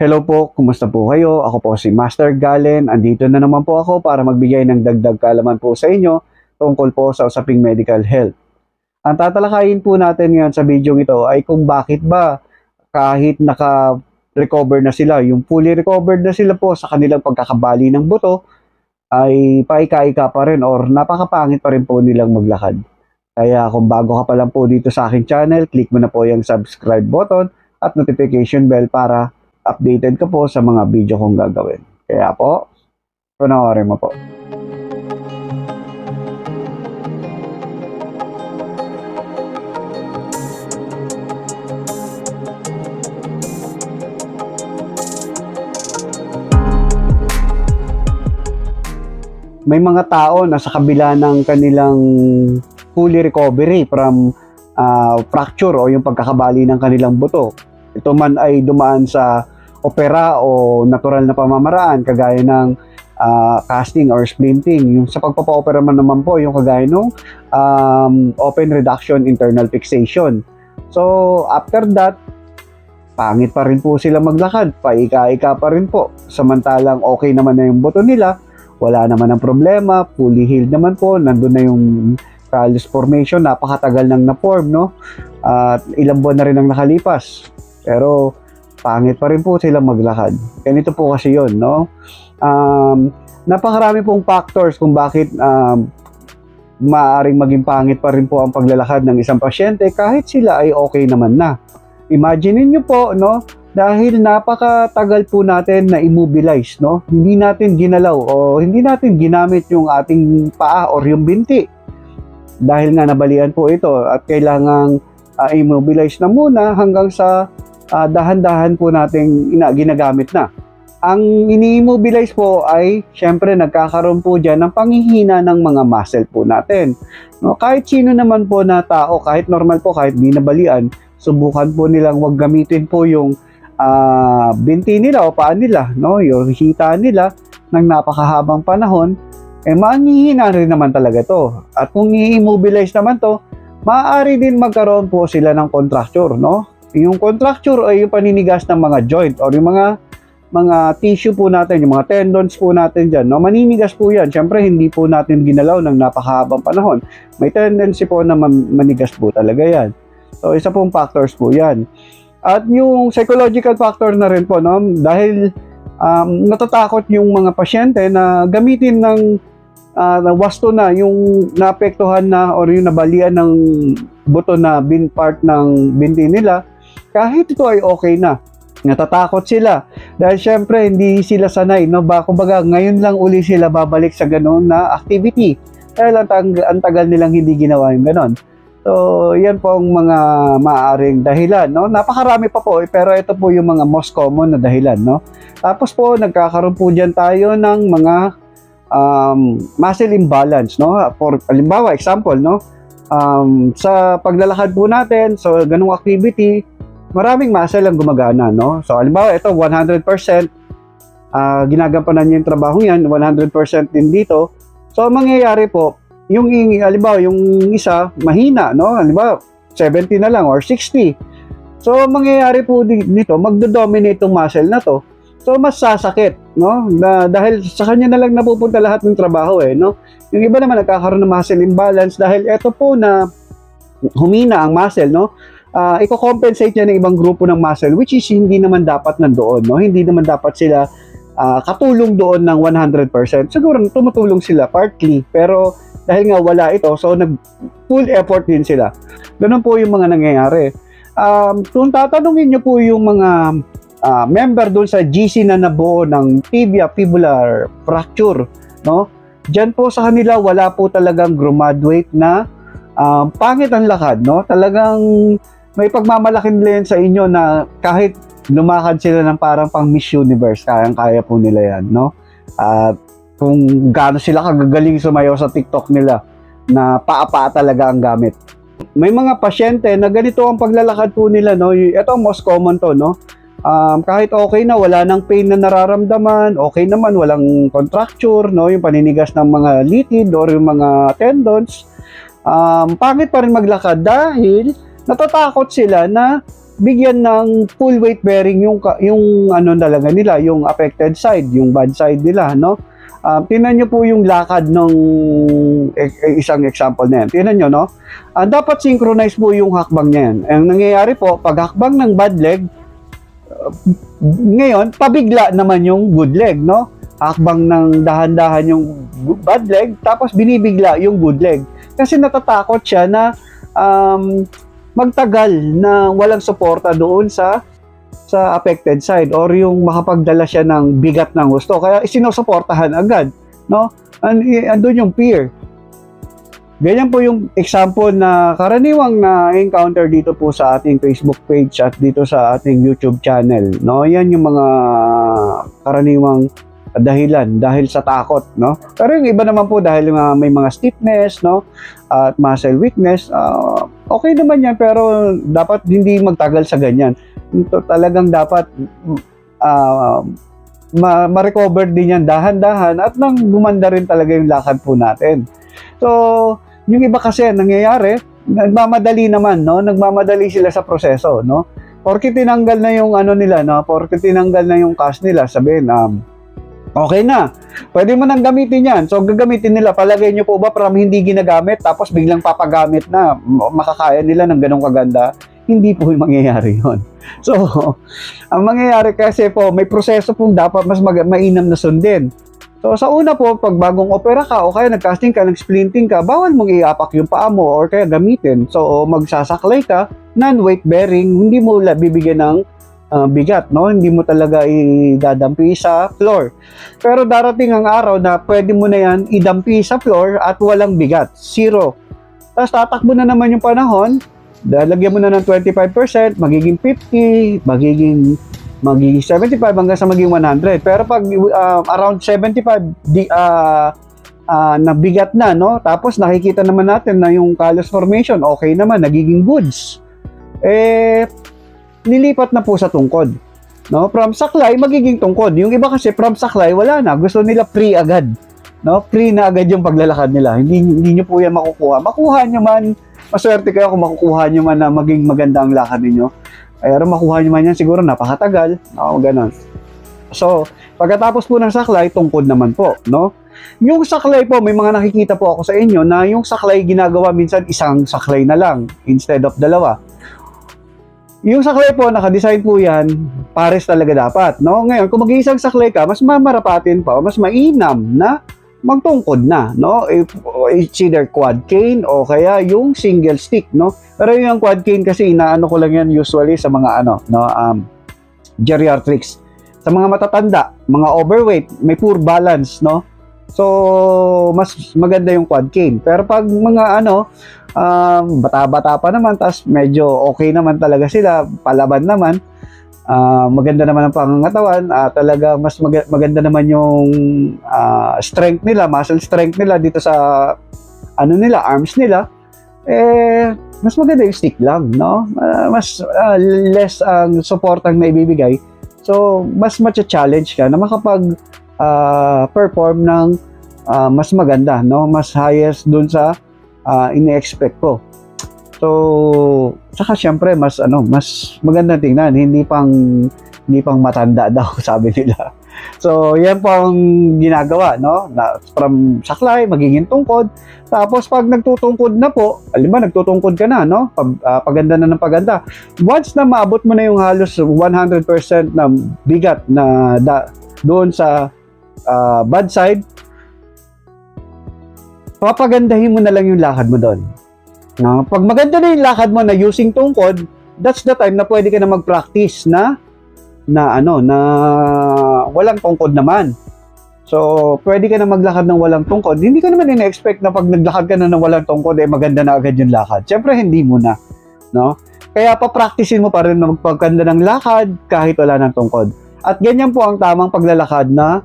Hello po, kumusta po kayo? Ako po si Master Galen. Andito na naman po ako para magbigay ng dagdag kaalaman po sa inyo tungkol po sa usaping medical health. Ang tatalakayin po natin ngayon sa video ito ay kung bakit ba kahit naka-recover na sila, yung fully recovered na sila po sa kanilang pagkakabali ng buto, ay paika-ika pa rin or napakapangit pa rin po nilang maglakad. Kaya kung bago ka pa lang po dito sa aking channel, click mo na po yung subscribe button at notification bell para updated ka po sa mga video kong gagawin. Kaya po, panoorin mo po. May mga tao na sa kabila ng kanilang fully recovery from ah, fracture o yung pagkakabali ng kanilang buto. Ito man ay dumaan sa opera o natural na pamamaraan kagaya ng ah, casting or splinting. Yung sa pagpapa-opera man naman po, yung kagaya ng um, open reduction internal fixation. So, after that, pangit pa rin po sila maglakad. Paika-ika pa rin po. Samantalang okay naman na yung buto nila, wala naman ang problema, fully healed naman po, nandun na yung callus formation, napakatagal nang na-form, no? At ilang buwan na rin ang nakalipas. Pero, pangit pa rin po sila maglakad. Ganito po kasi yon no? Um, napakarami pong factors kung bakit um, maaaring maging pangit pa rin po ang paglalakad ng isang pasyente kahit sila ay okay naman na. Imagine niyo po, no? Dahil napakatagal po natin na immobilize, no? Hindi natin ginalaw o hindi natin ginamit yung ating paa or yung binti. Dahil nga nabalian po ito at kailangang ah, immobilize na muna hanggang sa ah, dahan-dahan po nating ina, ginagamit na. Ang ini-immobilize po ay syempre nagkakaroon po dyan ng panghihina ng mga muscle po natin. No, kahit sino naman po na tao, kahit normal po, kahit di nabalian, subukan po nilang wag gamitin po yung ah, binti nila o paan nila, no? Yung hita nila ng napakahabang panahon, eh manghihina rin naman talaga to. At kung i-immobilize naman to, maaari din magkaroon po sila ng contracture, no? Yung contracture ay yung paninigas ng mga joint or yung mga mga tissue po natin, yung mga tendons po natin dyan, no? maninigas po yan. Siyempre, hindi po natin ginalaw ng napakahabang panahon. May tendency po na man- manigas po talaga yan. So, isa pong factors po yan. At yung psychological factor na rin po, no? dahil um, natatakot yung mga pasyente na gamitin ng uh, wasto na yung naapektuhan na or yung nabalian ng buto na bin part ng binti nila, kahit ito ay okay na. Natatakot sila. Dahil syempre hindi sila sanay no? Ba kumbaga ngayon lang uli sila babalik sa ganoon na activity. Dahil ang, tang- ang tagal nilang hindi ginawa yung ganon. So yan po ang mga maaaring dahilan no? Napakarami pa po eh, pero ito po yung mga most common na dahilan no? Tapos po nagkakaroon po diyan tayo ng mga um, muscle imbalance no? For halimbawa example no? Um, sa paglalakad po natin so ganung activity maraming muscle ang gumagana, no? So, halimbawa, ito, 100%, ah ginagampanan niya yung trabaho yan, 100% din dito. So, ang mangyayari po, yung, halimbawa, yung isa, mahina, no? Halimbawa, 70 na lang or 60. So, ang mangyayari po di- nito, magdo-dominate yung muscle na to. So, mas sasakit, no? Na, dahil sa kanya na lang napupunta lahat ng trabaho, eh, no? Yung iba naman nagkakaroon ng muscle imbalance dahil ito po na humina ang muscle, no? Uh, i-compensate niya ng ibang grupo ng muscle which is hindi naman dapat nandoon, no? Hindi naman dapat sila ah, katulong doon ng 100%. Siguro tumutulong sila partly, pero dahil nga wala ito, so nag full effort din sila. Ganun po yung mga nangyayari. Um, kung tatanungin niyo po yung mga ah, member doon sa GC na nabuo ng tibia fibular fracture, no? Diyan po sa kanila wala po talagang graduate na um, pangit ang lakad, no? Talagang may pagmamalaking din sa inyo na kahit lumakad sila ng parang pang Miss Universe, kayang-kaya po nila yan, no? At kung gaano sila kagagaling sumayaw sa TikTok nila na paa-paa talaga ang gamit. May mga pasyente na ganito ang paglalakad po nila, no? Ito most common to, no? Um, kahit okay na, wala nang pain na nararamdaman, okay naman, walang contracture, no? Yung paninigas ng mga litid or yung mga tendons, um, pangit pa rin maglakad dahil natatakot sila na bigyan ng full weight bearing yung yung ano talaga nila, yung affected side, yung bad side nila, no? Ah, tingnan nyo po yung lakad ng e- e- isang example na yan. Tingnan nyo, no? Ah, dapat synchronize po yung hakbang niya. Ang nangyayari po, pag hakbang ng bad leg, uh, ngayon, pabigla naman yung good leg, no? Hakbang ng dahan-dahan yung bad leg, tapos binibigla yung good leg. Kasi natatakot siya na um, magtagal na walang suporta doon sa sa affected side or yung makapagdala siya ng bigat ng gusto. Kaya isinusuportahan agad, no? And, andun yung fear. Ganyan po yung example na karaniwang na encounter dito po sa ating Facebook page at dito sa ating YouTube channel, no? Yan yung mga karaniwang dahilan dahil sa takot, no? Pero yung iba naman po dahil nga may mga stiffness, no? At muscle weakness, ah, okay naman yan pero dapat hindi magtagal sa ganyan. Ito talagang dapat ma- ma-recover din yan dahan-dahan at nang gumanda rin talaga yung lakad po natin. So, yung iba kasi nangyayari, nagmamadali naman, no? Nagmamadali sila sa proseso, no? Porke tinanggal na yung ano nila, no? Porke tinanggal na yung cash nila, sabihin, um, okay na. Pwede mo nang gamitin yan. So, gagamitin nila. Palagay nyo po ba from hindi ginagamit, tapos biglang papagamit na, makakaya nila ng ganong kaganda? Hindi po yung mangyayari yon. So, ang mangyayari kasi po, may proseso pong dapat mas mag- mainam na sundin. So sa una po, pag bagong opera ka o kaya nag-casting ka, nag-splinting ka, bawal mong iapak yung paa mo or kaya gamitin. So magsasaklay ka, non-weight bearing, hindi mo bibigyan ng ah, bigat, no? Hindi mo talaga idadampi sa floor. Pero darating ang araw na pwede mo na yan idampi sa floor at walang bigat, zero. Tapos tatakbo na naman yung panahon, dalagyan mo na ng 25%, magiging 50, magiging magiging 75 hanggang sa maging 100. Pero pag uh, around 75 di ah ah, na bigat na no, tapos nakikita naman natin na yung callus formation okay naman, nagiging goods. Eh nilipat na po sa tungkod. No, from saklay magiging tungkod. Yung iba kasi from saklay wala na, gusto nila free agad. No, free na agad yung paglalakad nila. Hindi hindi niyo po yan makukuha. Makuha niyo man, maswerte kayo kung makukuha niyo man na maging maganda ang lakad ninyo. Pero makuha nyo man yan siguro napakatagal. Oo, ganun. So, pagkatapos po ng saklay, tungkod naman po, no? Yung saklay po, may mga nakikita po ako sa inyo na yung saklay ginagawa minsan isang saklay na lang instead of dalawa. Yung saklay po, nakadesign po yan, pares talaga dapat, no? Ngayon, kung mag-iisang saklay ka, mas mamarapatin pa, mas mainam na magtungkod na, no? If, it's either quad cane o kaya yung single stick, no? Pero yung quad cane kasi inaano ko lang yan usually sa mga ano, no, um, geriatrics. Sa mga matatanda, mga overweight, may poor balance, no? So, mas maganda yung quad cane. Pero pag mga ano, um, bata-bata pa naman, tas medyo okay naman talaga sila, palaban naman, ah, maganda naman ang pangangatawan, ah, talaga mas maga- maganda naman yung ah, strength nila, muscle strength nila dito sa ano nila, arms nila, eh, mas maganda yung stick lang, no? Ah, mas ah, less ang support ang naibibigay. So, mas matcha-challenge ka na makapag ah, perform ng ah, mas maganda, no? Mas highest dun sa ah, ini-expect ko. So, saka syempre mas ano, mas maganda tingnan, hindi pang hindi pang matanda daw sabi nila. So, yan po ang ginagawa, no? Na, from saklay, magiging tungkod. Tapos, pag nagtutungkod na po, alam nagtutungkod ka na, no? Pag, ah, paganda na ng paganda. Once na maabot mo na yung halos 100% na bigat na da, doon sa ah, bad side, papagandahin mo na lang yung lakad mo doon. No? Pag maganda na yung lakad mo na using tungkod, that's the time na pwede ka na mag-practice na na ano na walang tungkod naman. So, pwede ka na maglakad ng walang tungkod. Hindi ka naman ina-expect na pag naglakad ka na ng walang tungkod, eh maganda na agad yung lakad. Siyempre, hindi mo na. No? Kaya pa-practicein mo pa rin na magpaganda ng lakad kahit wala ng tungkod. At ganyan po ang tamang paglalakad na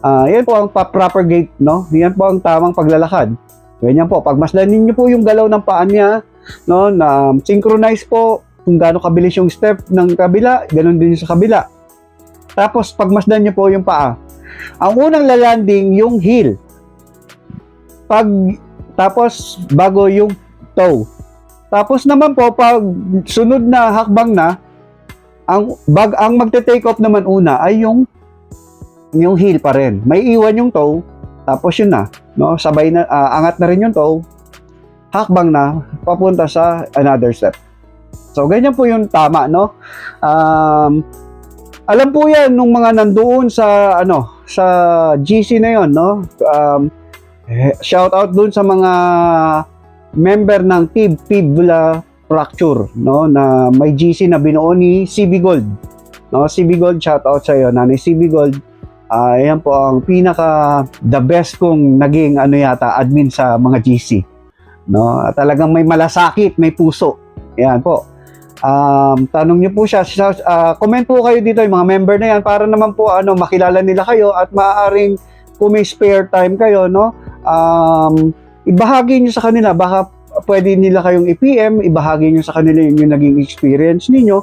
ah, yan po ang pa- proper gait, no? Yan po ang tamang paglalakad. Ganyan po. Pagmasdan ninyo po yung galaw ng paa niya, no? Na synchronize po kung gaano kabilis yung step ng kabila, ganun din sa kabila. Tapos pagmasdan niyo po yung paa. Ang unang lalanding yung heel. Pag tapos bago yung toe. Tapos naman po pag sunod na hakbang na, Ang bag ang magte-take off naman una ay yung yung heel pa rin. May iwan yung toe, tapos yun na, no? Sabay na ah, angat na rin yung toe, hakbang na papunta sa another step. So ganyan po yung tama, no? Um, alam po 'yan nung mga nandoon sa ano, sa GC na 'yon, no? Um, eh, shout out doon sa mga member ng TIB Fibula Fracture, no? Na may GC na binuo ni CB Gold. No, CB Gold, shout out sa iyo, Nanay CB Gold. Ah, yan po ang pinaka the best kong naging ano yata admin sa mga GC. No, At talagang may malasakit, may puso. Yan po. Um, tanong niyo po siya, ah, comment po kayo dito yung mga member na yan para naman po ano makilala nila kayo at maaaring kung may spare time kayo, no? Um, ibahagi niyo sa kanila baka pwede nila kayong i-PM, ibahagi niyo sa kanila yung, yung naging experience ninyo,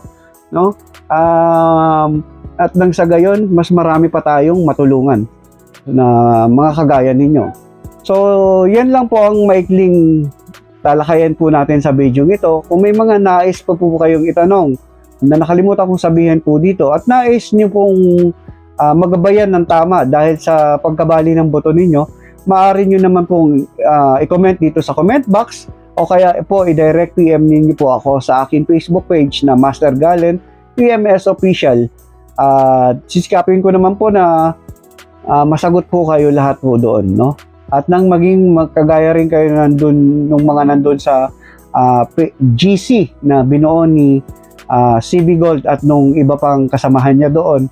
no? Um, at nang sa gayon, mas marami pa tayong matulungan na mga kagaya ninyo. So, yan lang po ang maikling talakayan po natin sa video ito. Kung may mga nais pa po kayong itanong na nakalimutan kong sabihin po dito at nais nyo pong ah, magabayan ng tama dahil sa pagkabali ng boto ninyo, maaari nyo naman pong ah, i-comment dito sa comment box o kaya po i-direct PM ninyo po ako sa akin Facebook page na Master Galen PMS Official. At sisikapin ko naman po na ah, masagot po kayo lahat po doon, no? At nang maging magkagaya rin kayo nandun, nung mga nandun sa ah, P- GC na binuo ni ah, CB Gold at nung iba pang kasamahan niya doon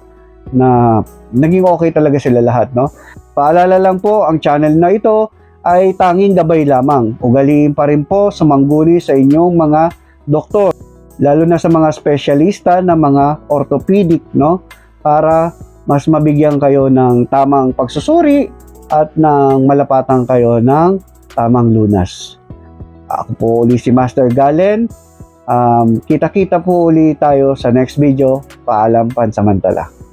na naging okay talaga sila lahat, no? Paalala lang po, ang channel na ito ay tanging gabay lamang. Ugaliin pa rin po sumangguni sa inyong mga doktor, lalo na sa mga espesyalista na mga orthopedic, no? Para mas mabigyan kayo ng tamang pagsusuri at ng malapatan kayo ng tamang lunas. Ako po uli si Master Galen. Um, kita-kita po uli tayo sa next video. Paalam pansamantala.